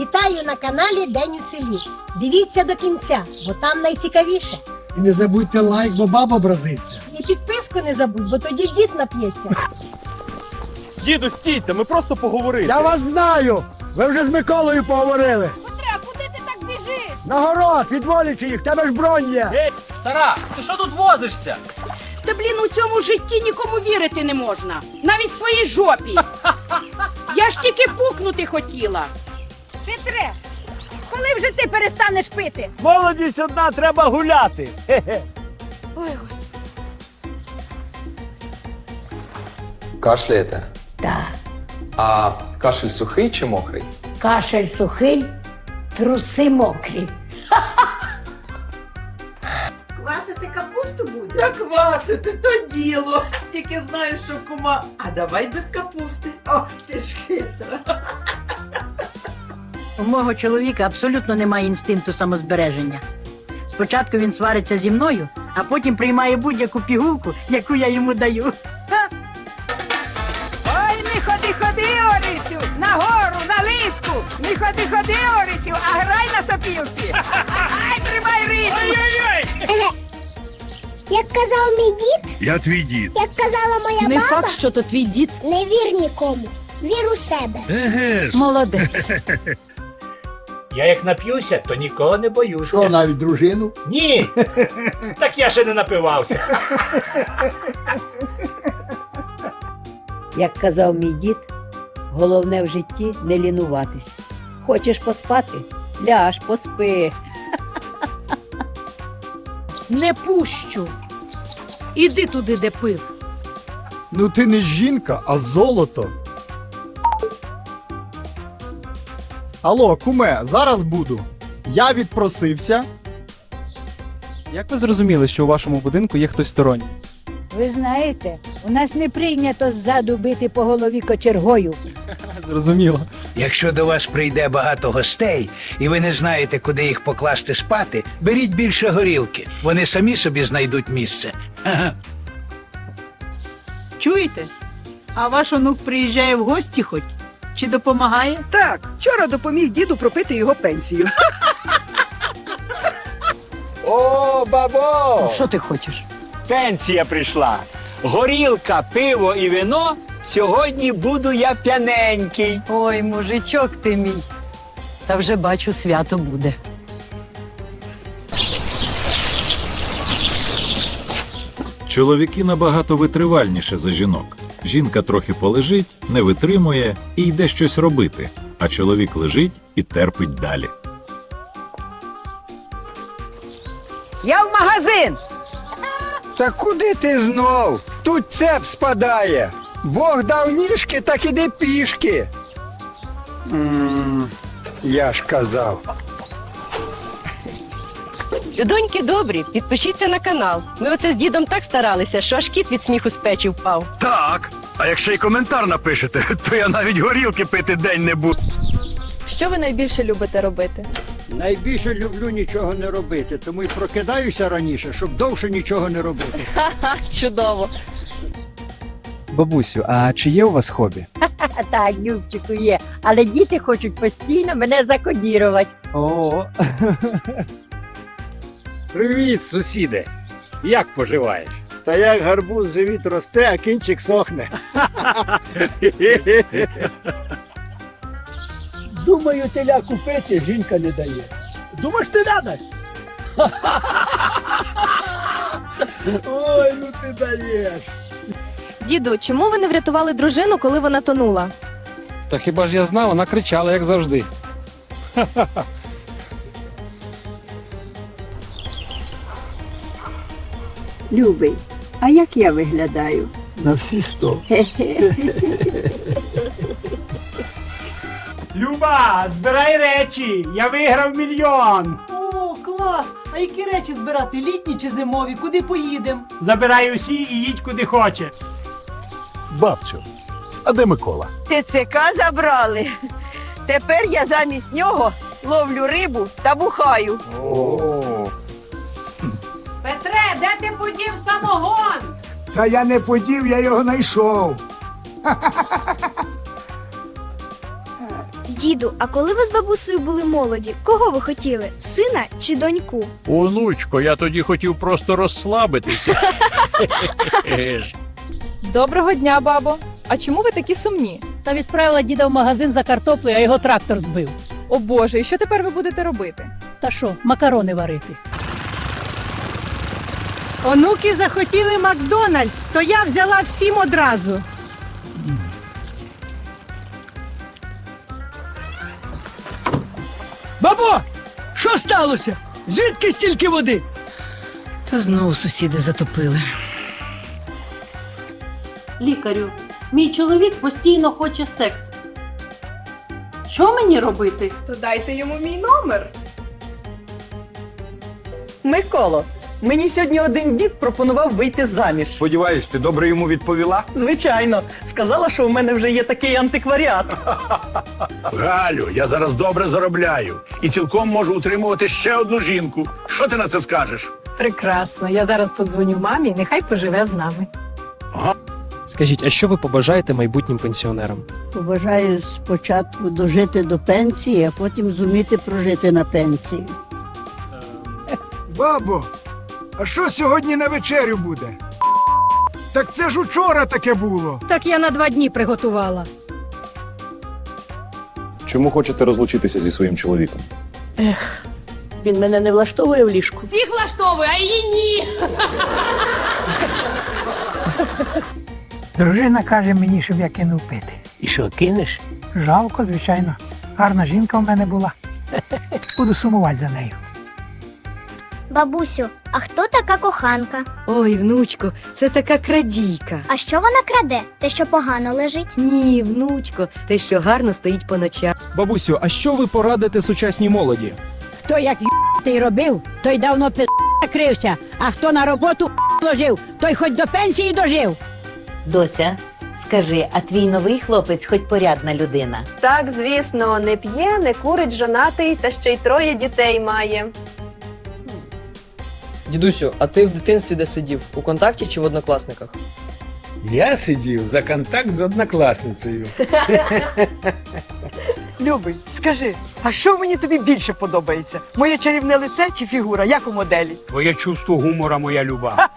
Вітаю на каналі День у селі. Дивіться до кінця, бо там найцікавіше. І не забудьте лайк, бо баба образиться. І підписку не забудь, бо тоді дід нап'ється. Діду, стійте, ми просто поговорили. Я вас знаю! Ви вже з Миколою поговорили. Петре, куди ти так біжиш? На город, відволічи їх, в тебе ж бронь є. Геть, стара, ти що тут возишся? Та блін, у цьому житті нікому вірити не можна. Навіть своїй жопі. Я ж тільки пукнути хотіла. Петре, коли вже ти перестанеш пити? Молодість одна, треба гуляти. Ой, господи. Кашляєте? Так, А кашель сухий чи мокрий? кашель сухий, труси мокрі. Квасити капусту буде? Та квасити то діло. Тільки знаєш, що кума. А давай без капусти. Ох, ти ж хитра. У мого чоловіка абсолютно немає інстинкту самозбереження. Спочатку він свариться зі мною, а потім приймає будь-яку пігулку, яку я йому даю. Ой, не ходи, ходи, Орисю, на гору, на лиску. Не ходи, ходи, Орисю, а грай на сопілці. Ай, тримай ритм. Як казав мій дід, Я твій дід. як казала моя Не баба, факт, що то твій дід. не вір нікому. Вір у себе. Еге ж. Молодець. Я як нап'юся, то нікого не боюся. Що, навіть дружину? Ні. Так я ще не напивався. Як казав мій дід, головне в житті не лінуватись. Хочеш поспати? Ляж, поспи. Не пущу. Іди туди, де пив. Ну ти не жінка, а золото. Алло, куме, зараз буду. Я відпросився. Як ви зрозуміли, що у вашому будинку є хтось сторонній? Ви знаєте, у нас не прийнято ззаду бити по голові кочергою. Зрозуміло. Якщо до вас прийде багато гостей, і ви не знаєте, куди їх покласти спати, беріть більше горілки. Вони самі собі знайдуть місце. Чуєте? А ваш онук приїжджає в гості хоч? Чи допомагає? Так, вчора допоміг діду пропити його пенсію. О, бабо! Що ти хочеш? Пенсія прийшла. Горілка, пиво і вино. Сьогодні буду я п'яненький. Ой, мужичок ти мій. Та вже бачу, свято буде. Чоловіки набагато витривальніше за жінок. Жінка трохи полежить, не витримує і йде щось робити, а чоловік лежить і терпить далі. Я в магазин. Та куди ти знов? Тут цеп спадає. Бог дав ніжки, так іди пішки. я ж казав. Доньки добрі, підпишіться на канал. Ми оце з дідом так старалися, що аж кіт від сміху з печі впав. Так. А якщо й коментар напишете, то я навіть горілки пити день не буду. Що ви найбільше любите робити? Найбільше люблю нічого не робити, тому й прокидаюся раніше, щоб довше нічого не робити. Ха, чудово. Бабусю, а чи є у вас хобі? А так, Любчику є. Але діти хочуть постійно мене закодірувати. О. Привіт, сусіде. Як поживаєш? Та як гарбуз живіт росте, а кінчик сохне. Думаю, теля купити, жінка не дає. Думаєш, ти надасть? Ой, ну ти даєш. Діду, чому ви не врятували дружину, коли вона тонула? Та хіба ж я знав, вона кричала, як завжди. Любий, а як я виглядаю? На всі сто. Люба, збирай речі! Я виграв мільйон! О, клас! А які речі збирати? Літні чи зимові? Куди поїдемо? Забирай усі і їдь куди хочеш. Бабцю, а де Микола? ТЦК забрали. Тепер я замість нього ловлю рибу та бухаю. Петре, де ти подів самогон? Та я не подів, я його знайшов. Діду, а коли ви з бабусею були молоді, кого ви хотіли? Сина чи доньку? Онучко, я тоді хотів просто розслабитися. Доброго дня, бабо. А чому ви такі сумні? Та відправила діда в магазин за картоплею, а його трактор збив. О Боже, і що тепер ви будете робити? Та що, макарони варити? Онуки захотіли Макдональдс, то я взяла всім одразу. Бабо! Що сталося? Звідки стільки води? Та знову сусіди затопили. Лікарю, мій чоловік постійно хоче секс. Що мені робити? То дайте йому мій номер. Миколо, мені сьогодні один дід пропонував вийти заміж. Сподіваюсь, ти добре йому відповіла? Звичайно, сказала, що у мене вже є такий антикваріат. Галю, я зараз добре заробляю і цілком можу утримувати ще одну жінку. Що ти на це скажеш? Прекрасно. Я зараз подзвоню мамі, нехай поживе з нами. Скажіть, а що ви побажаєте майбутнім пенсіонерам? Побажаю спочатку дожити до пенсії, а потім зуміти прожити на пенсії. Бабо, а що сьогодні на вечерю буде? Так це ж учора таке було. Так я на два дні приготувала. Чому хочете розлучитися зі своїм чоловіком? Ех, Він мене не влаштовує в ліжку. Всіх влаштовує, а її ні. Дружина каже мені, щоб я кинув пити. І що, кинеш? Жалко, звичайно. Гарна жінка в мене була. Буду сумувати за нею. Бабусю, а хто така коханка? Ой, внучко, це така крадійка. А що вона краде? Те, що погано лежить? Ні, внучко, те, що гарно стоїть по ночах. Бабусю, а що ви порадите сучасній молоді? Хто як ти робив, той давно пи накрився, а хто на роботу ложив, той хоч до пенсії дожив. Доця, скажи, а твій новий хлопець хоч порядна людина? Так, звісно, не п'є, не курить, жонатий та ще й троє дітей має. Дідусю, а ти в дитинстві де сидів? У контакті чи в однокласниках? Я сидів за контакт з однокласницею. Любий, скажи, а що мені тобі більше подобається? Моє чарівне лице чи фігура, як у моделі? Твоє чувство гумора, моя люба.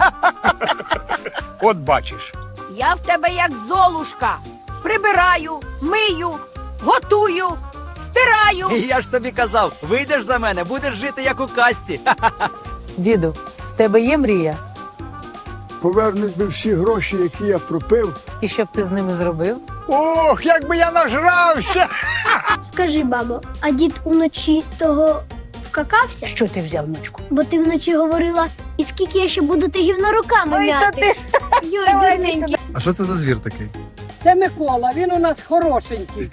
От бачиш. Я в тебе як золушка. Прибираю, мию, готую, стираю. Я ж тобі казав, вийдеш за мене, будеш жити як у касті. Діду, в тебе є мрія? Повернуть би всі гроші, які я пропив. І що б ти з ними зробив? Ох, як би я нажрався! Скажи, бабо, а дід уночі того вкакався? Що ти взяв, внучку? Бо ти вночі говорила, і скільки я ще буду ти гівно руками Ой, та мяти. ти Йой, Давай, дурненький. А що це за звір такий? Це Микола, він у нас хорошенький.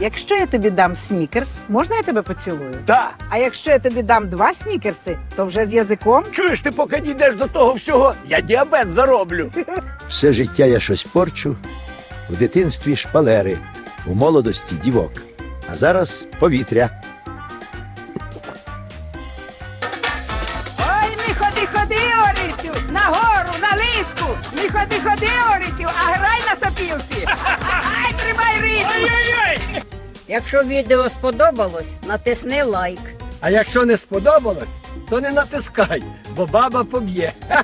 Якщо я тобі дам снікерс, можна я тебе поцілую? Так. А якщо я тобі дам два снікерси, то вже з язиком? Чуєш, ти поки дійдеш до того всього, я діабет зароблю. Все життя я щось порчу. В дитинстві шпалери, у молодості дівок. А зараз повітря. Якщо відео сподобалось, натисни лайк. А якщо не сподобалось, то не натискай, бо баба поб'є.